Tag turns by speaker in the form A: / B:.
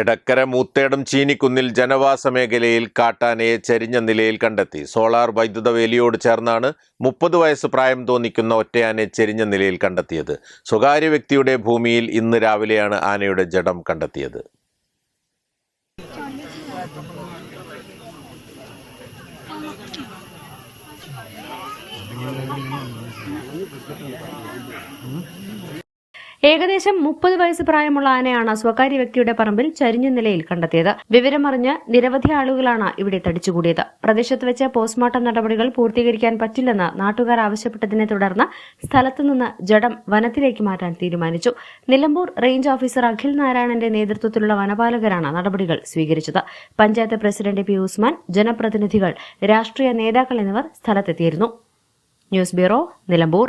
A: Edakkara Moothedam ചീനിക്കുന്നിൽ ജനവാസ മേഖലയിൽ കാട്ടാനയെ ചരിഞ്ഞ നിലയിൽ കണ്ടെത്തി. സോളാർ വൈദ്യുത വേലിയോട് ചേർന്നാണ് മുപ്പത് വയസ്സ് പ്രായം തോന്നിക്കുന്ന ഒറ്റയാനെ ചരിഞ്ഞ നിലയിൽ കണ്ടെത്തിയത്. സ്വകാര്യ വ്യക്തിയുടെ ഭൂമിയിൽ ഇന്ന് രാവിലെയാണ് ആനയുടെ ജഡം കണ്ടെത്തിയത്.
B: ഏകദേശം മുപ്പത് വയസ്സ് പ്രായമുള്ള ആനയാണ് സ്വകാര്യ വ്യക്തിയുടെ പറമ്പിൽ ചരിഞ്ഞ നിലയിൽ കണ്ടെത്തിയത്. വിവരമറിഞ്ഞ് നിരവധി ആളുകളാണ് ഇവിടെ തടിച്ചുകൂടിയത്. പ്രദേശത്ത് വെച്ച് പോസ്റ്റ്മോർട്ടം നടപടികൾ പൂർത്തീകരിക്കാൻ പറ്റില്ലെന്ന് നാട്ടുകാർ ആവശ്യപ്പെട്ടതിനെ തുടർന്ന് സ്ഥലത്തുനിന്ന് ജഡം വനത്തിലേക്ക് മാറ്റാൻ തീരുമാനിച്ചു. നിലമ്പൂർ റേഞ്ച് ഓഫീസർ അഖിൽ നാരായണന്റെ നേതൃത്വത്തിലുള്ള വനപാലകരാണ് നടപടികൾ സ്വീകരിച്ചത്. പഞ്ചായത്ത് പ്രസിഡന്റ് പി ഉസ്മാൻ ജനപ്രതിനിധികൾ രാഷ്ട്രീയ നേതാക്കൾ എന്നിവർ സ്ഥലത്തെത്തിയിരുന്നു. News bureau Nilambur.